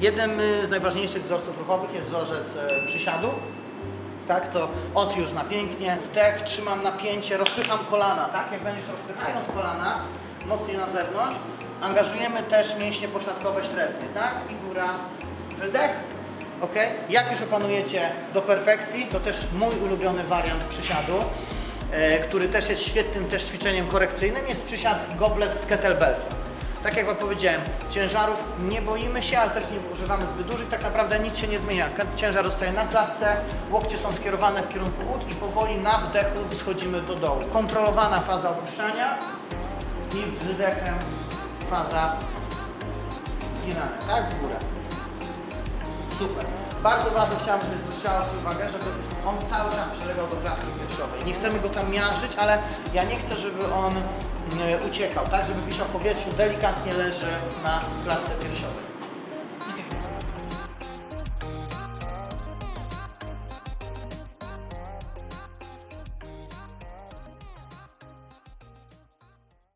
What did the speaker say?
Jednym y, z najważniejszych wzorców ruchowych jest wzorzec e, przysiadu. Tak, to os już na pięknie, wdech, trzymam napięcie, rozpycham kolana, tak? Jak będziesz rozpychając kolana mocniej na zewnątrz, angażujemy też mięśnie pośladkowe średnie, tak? I góra, wydech, ok? Jak już opanujecie do perfekcji, to też mój ulubiony wariant przysiadu, e, który też jest świetnym też ćwiczeniem korekcyjnym, jest przysiad goblet z kettlebellsa. Tak jak Wam powiedziałem, ciężarów nie boimy się, ale też nie używamy zbyt dużych. Tak naprawdę nic się nie zmienia. Ciężar zostaje na klatce, łokcie są skierowane w kierunku ud i powoli na wdechu schodzimy do dołu. Kontrolowana faza opuszczania i wydechem faza zginania, tak? W górę. Super. Bardzo ważne chciałam, żebyś zwróciła uwagę, żeby on cały czas przylegał do klatki piersiowej. Nie chcemy go tam miażdżyć, ale ja nie chcę, żeby on mm, uciekał, tak? Żeby wisiał w powietrzu, delikatnie leży na klatce piersiowej.